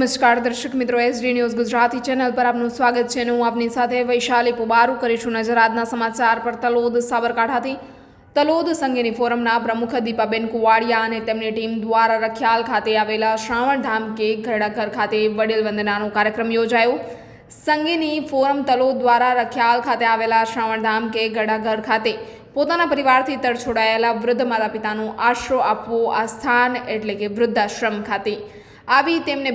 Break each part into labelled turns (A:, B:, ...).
A: નમસ્કાર દર્શક મિત્રો એસડી ન્યૂઝ ગુજરાતી ચેનલ પર આપનું સ્વાગત છે અને હું આપની સાથે વૈશાલી પુબારુ કરીશું નજર આજના સમાચાર પર તલોદ સાબરકાંઠાથી. તલોદ સંઘેની ફોરમના પ્રમુખ દીપાબેન કુવાડિયા અને તેમની ટીમ દ્વારા રખિયાલ ખાતે આવેલા શ્રાવણધામ કે ઘરડાઘર ખાતે વડીલ વંદનાનો કાર્યક્રમ યોજાયો. સંઘેની ફોરમ તલોદ દ્વારા રખિયાલ ખાતે આવેલા શ્રાવણધામ કે ઘરડાઘર ખાતે પોતાના પરિવારથી તરછોડાયેલા વૃદ્ધ માતા પિતાનો આશરો આપવો આ સ્થાન એટલે કે વૃદ્ધાશ્રમ ખાતે. આવી તેમને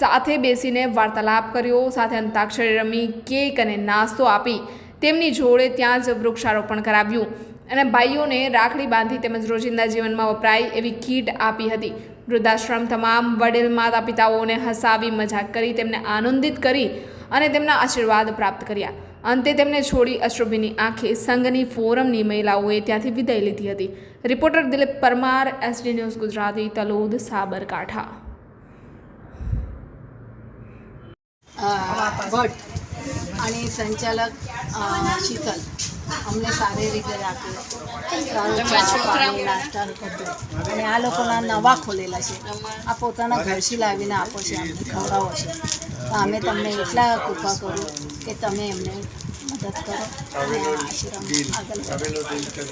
A: સાથે બેસીને વાર્તાલાપ કર્યો, સાથે અંતાક્ષરી રમી, કેક અને નાસ્તો આપી, તેમની જોડે ત્યાં જ વૃક્ષારોપણ કરાવ્યું. અને ભાઈઓને રાખડી બાંધી તેમજ રોજિંદા જીવનમાં વપરાય એવી કીટ આપી હતી. વૃદ્ધાશ્રમ તમામ વડીલ માતા પિતાઓને હસાવી મજાક કરી તેમને આનંદિત કરી અને તેમના આશીર્વાદ પ્રાપ્ત કર્યા. અંતે તેમને છોડી અશ્રુભીની આંખે સંઘની ફોરમની મહિલાઓએ ત્યાંથી વિદાય લીધી હતી. Reporter Dilip Parmar, SD news Gujarati, Talod,
B: Sabarkantha. Bhatt અને સંચાલક શીતલ. અમને સારી રીતે રાખ્યું નાસ્તા બધું. અને આ લોકોના નવા ખોલેલા છે. આ પોતાના ઘરથી લાવીને આપો છે અમને ખવડાવો છે. તો અમે તમને એટલા કૃપા કરું કે તમે એમને મદદ કરો અને આશ્રમ આગળ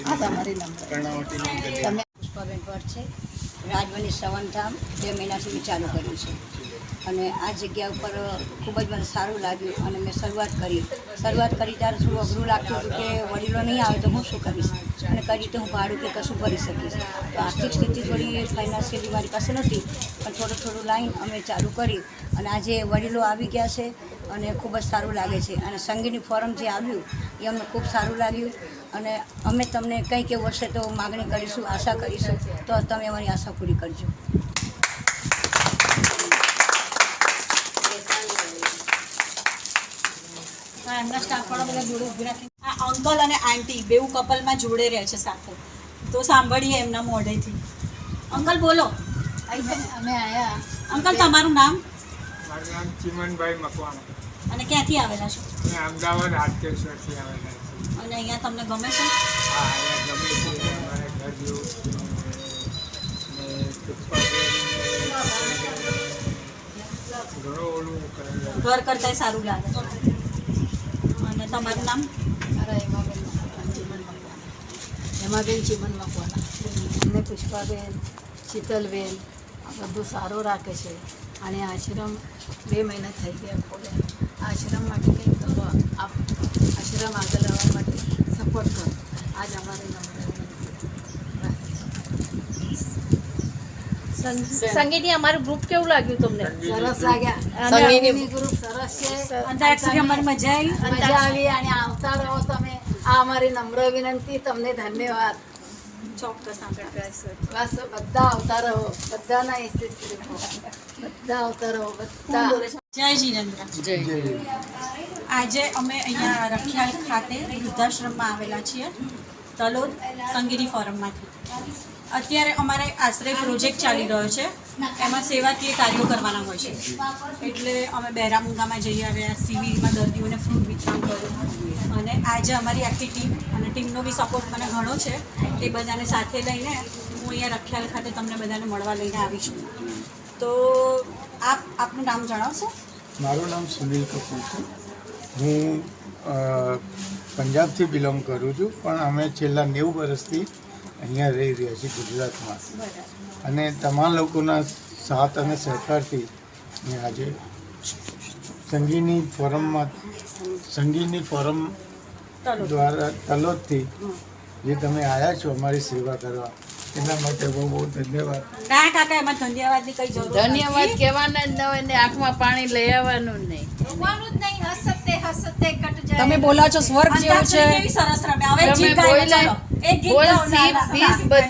B: આ તમારી નંબર તમે
C: પુષ્પાબેન ભટ્ટ છે રાજવની સવનધામ બે મહિનાથી ચાલુ કર્યું છે. અને આ જગ્યા ઉપર ખૂબ જ મને સારું લાગ્યું અને મેં શરૂઆત કરી. શરૂઆત કરી ત્યારે થોડું અઘરું લાગતું હતું કે વડીલો નહીં આવે તો હું શું કરીશ? અને કરી તો હું ભાડું કે કશું ભરી શકીશ? તો આર્થિક સ્થિતિ થોડી ફાઇનાન્શિયલી મારી પાસે નથી પણ થોડું થોડું લાઈન અમે ચાલુ કરી અને આજે વડીલો આવી ગયા છે અને ખૂબ જ સારું લાગે છે. અને સંગીની ફોરમ જે આવ્યું એ અમને ખૂબ સારું લાગ્યું અને અમે તમને કંઈક એવું હશે તો માગણી કરીશું, આશા કરીશું, તો તમે અમારી આશા પૂરી કરજો.
D: હા, એમના સ્ટાફવાળા બધા જોડે ઊભી રાખી આ અંકલ અને આંટી બેઉ કપલમાં જોડે રહે છે સાથે. તો સાંભળીએ એમના મોઢેથી. અંકલ બોલો.
B: અમે આવ્યા
D: અંકલ તમારું નામ?
E: મારું નામ ચિમનભાઈ મકવાણા.
D: અને ક્યાંથી આવેલા છો?
E: અમદાવાદ હાટકેશ્વરથી આવેલા છે
D: અને અહીંયા તમને ગમે છે?
E: હા અહીંયા ગમે છે. અમારે ઘર જેવું ઘણું ઓલું
D: ઘર સારું લાગે. તમારું નામ?
B: મારા હેમાબેન ચીમન મકવાણા હેમાબેન ચીમન મકવાણા અમને પુષ્પાબેન, શીતલબેન, આ બધું સારું રાખે છે. અને આશ્રમ બે મહિના થઈ ગયા ખોલે. આશ્રમ માટે કંઈક કરો. આપ આશ્રમ આગળ આવવા માટે સપોર્ટ કરો. આજ અમારી નમ્ર
F: સંગીતની અમારું ગ્રુપ કેવું લાગ્યું તમને?
B: સરસ લાગ્યા.
F: સંગીની-
B: ગ્રુપ સરસ છે.
D: અંતાક્ષરી અમારી મજા આવી.
B: મજા આવી. અને આવતા રહો તમે. આ અમારી નમ્ર વિનંતી. તમને ધન્યવાદ.
D: ચોક્કસ
B: બસ બધા આવતા રહો. બધાના બધા આવતા રહો. બધા.
D: જય જીનેન્દ્ર. આજે અમે અહીંયા રખિયાલ ખાતે વૃદ્ધાશ્રમમાં આવેલા છીએ. તલોદ સંગીની ફોરમમાંથી. અત્યારે અમારે આશરે પ્રોજેક્ટ ચાલી રહ્યો છે. એમાં સેવાકીય કાર્યો કરવાના હોય છે. એટલે અમે બહેરામુંગામાં જઈ આવ્યા, સિવિલમાં દર્દીઓને ફ્રૂટ વિતરણ કર્યું. અને આજે અમારી આખી ટીમ અને ટીમનો બી સપોર્ટ મને ઘણો છે. તે બધાને સાથે લઈને હું અહીંયા રખિયાલ ખાતે તમને બધાને મળવા લઈને આવી છું. તો આપ, આપનું નામ જણાવશો?
E: મારું નામ સુનિલ કપૂર છે. હું પંજાબથી બિલોંગ કરું છું, પણ અમે છેલ્લા નેવું વર્ષથી અહીંયા રહી રહ્યા છીએ ગુજરાતમાં. અને તમામ લોકોના સાથ અને સહકારથી મેં આજે સંગીની ફોરમમાં સંગીની ફોરમ દ્વારા તલોદથી જે તમે આવ્યા છો અમારી સેવા કરવા એના માટે બહુ બહુ ધન્યવાદ.
D: ના કાકા એમાં ધન્યવાદની કઈ જરૂર
F: ધન્યવાદ કહેવાના જ ન હોય ને આંખમાં પાણી લઈ આવવાનું જ નહીં.
D: તમે બોલા છો સ્વર્ગ જેવું છે. સરસ રમે. હવે
F: તમે
D: ગીત ગાઈને
F: બોલ્યા-
D: ચાલો એક ગીત
F: બોલ
D: ગાઓ